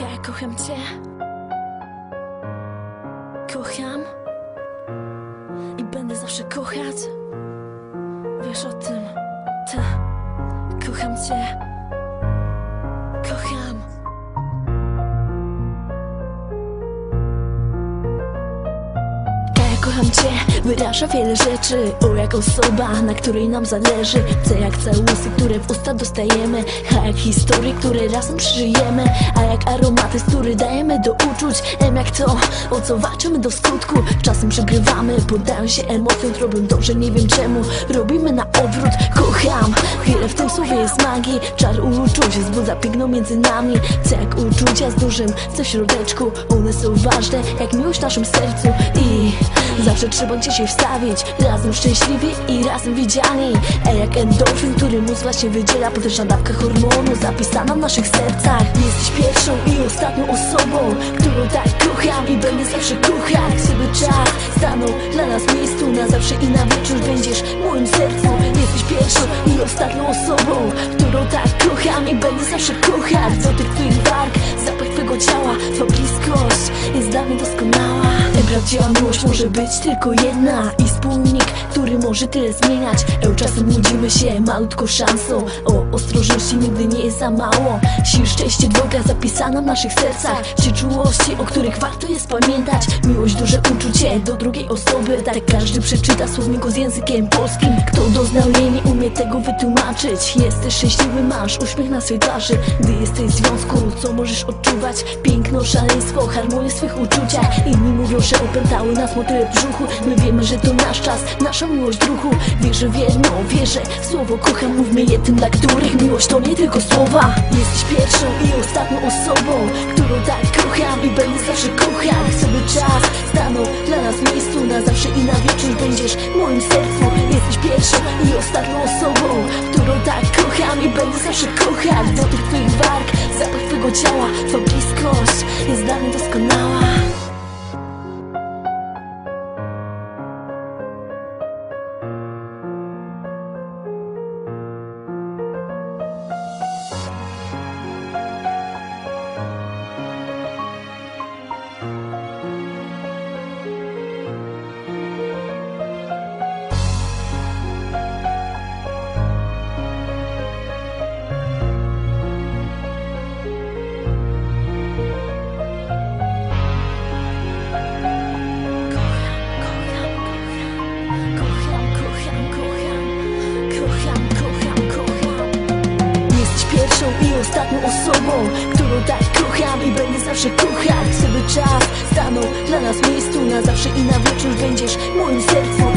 Ja kocham cię. Kocham. I będę zawsze kochać. Wiesz o tym. Ty Kocham cię kocham cię, wyraża wiele rzeczy. O jak osoba, na której nam zależy. C jak całusy, które w usta dostajemy. H jak historie, które razem przeżyjemy. A jak aromaty, który dajemy do uczuć. M jak to, o co walczymy do skutku. Czasem przegrywamy, poddając się emocjom Robią dobrze, nie wiem czemu. Robimy na odwrót, kocham. Wiele w tym słowie jest magii. Czar uczuć wzbudza piękno między nami. C jak uczucia z dużym C w środeczku. One są ważne, jak miłość w naszym sercu. I zawsze trzeba gdzieś się wstawić Razem szczęśliwi i razem widziani. E jak endorfin, który mózg właśnie wydziela Potężna dawka hormonu zapisana w naszych sercach. Jesteś pierwszą i ostatnią osobą Którą tak kocham i będę zawsze kochać. Gdyby czas stanął dla nas miejscu Na zawsze i na wieczór będziesz moim sercu Jesteś pierwszą i ostatnią osobą Którą tak kocham i będę zawsze kochać. Dotyk twoich warg, zapach twojego ciała Twoja bliskość. Jest dla mnie doskonała Prawdziwa miłość może być tylko jedna I wspólnik, który może tyle zmieniać. Eł czasem nudzimy się malutką szansą. O ostrożności nigdy nie jest za mało. Sił, szczęście, droga zapisana w naszych sercach. Czy czułości, o których warto jest pamiętać? Miłość, duże uczucie do drugiej osoby. Tak każdy przeczyta słowniku z językiem polskim. Kto doznał jej nie umie tego wytłumaczyć. Jesteś szczęśliwy, masz uśmiech na swej twarzy. Gdy jesteś w związku, co możesz odczuwać. Piękno, szaleństwo, harmonię swych uczuciach. Inni mówią, że opętały nas motyle brzuchu. My wiemy, że to nasz czas, nasza miłość druhu Wierzę w jedno, wierzę. W słowo Kocham, mówmy je tym, dla których miłość to nie tylko słowa. Jesteś pierwszą i ostatnią osobą Którą tak kocham i będę zawsze kochać. Sobie czas stanął dla nas w miejscu. Na zawsze i na wieczór będziesz w moim sercu. Jesteś pierwszą i ostatnią osobą Którą tak kocham i będę zawsze kochać. Dotyk twoich warg, ciała Twoja bliskość jest dla mnie doskonała ostatnią osobą Którą tak kocham i będę zawsze kochać Sobie czas stanął dla nas miejscu Na zawsze i na wieczór będziesz moim sercu